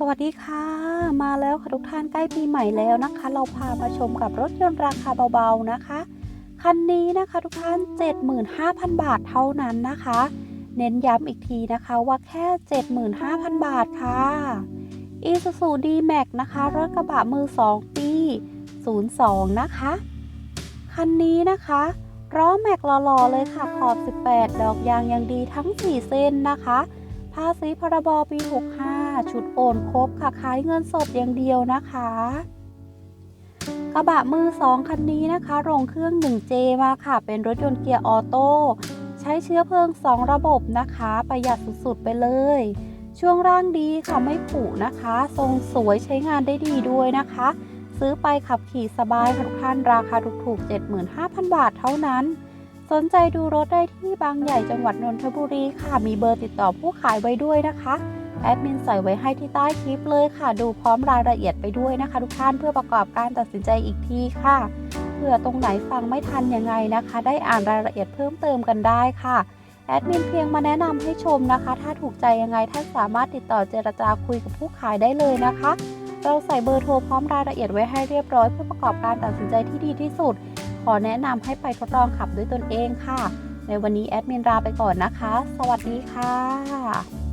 สวัสดีค่ะ มาแล้วค่ะทุกท่านใกล้ปีใหม่แล้วนะคะ เราพามาชมกับรถยนต์ราคาเบาๆนะคะ คันนี้นะคะทุกท่าน 75,000 บาทเท่านั้นนะคะ เน้นย้ำอีกทีนะคะว่าแค่ 75,000 บาทค่ะ Isuzu D-Max นะคะรถกระบะมือ 2 ปี 02 นะคะ คันนี้นะคะล้อแม็กหล่อๆเลยค่ะขอบ 18 ดอกยางยังดีทั้ง 4 เส้นนะคะ ภาษีพรบปี 65 ชุดโอนครบค่ะขายเงินสดอย่างเดียวนะคะ กระบะมือ2คันนี้นะคะโรงเครื่อง 1J มาค่ะ เป็นรถยนต์เกียร์ออโต้ใช้เชื้อเพลิง 2 ระบบนะคะ ประหยัดสุดๆไปเลย ช่วงร่างดีค่ะไม่ผุนะคะ ทรงสวยใช้งานได้ดีด้วยนะคะ ซื้อไปขับขี่สบายทุกท่านราคาถูกๆ 75,000 บาทเท่านั้นสนใจดูรถได้ที่บางใหญ่จังหวัดนนทบุรีค่ะ มีเบอร์ติดต่อผู้ขายไว้ด้วยนะคะ แอดมินใส่ไว้ให้ที่ใต้คลิปเลยค่ะ ดูพร้อมรายละเอียดไปด้วยนะคะ ทุกท่านเพื่อประกอบการตัดสินใจอีกทีค่ะเผื่อตรงไหนฟังไม่ทันยังไงนะคะ ได้อ่านรายละเอียดเพิ่มเติมกันได้ค่ะ แอดมินเพียงมาแนะนำให้ชมนะคะ ถ้าถูกใจยังไงท่านสามารถติดต่อเจรจาคุยกับผู้ขายได้เลยนะคะ เราใส่เบอร์โทรพร้อมรายละเอียดไว้ให้เรียบร้อยเพื่อประกอบการตัดสินใจที่ดีที่สุด ขอแนะนำให้ไปทดลองขับด้วยตนเองค่ะ ในวันนี้แอดมินลาไปก่อนนะคะ สวัสดีค่ะ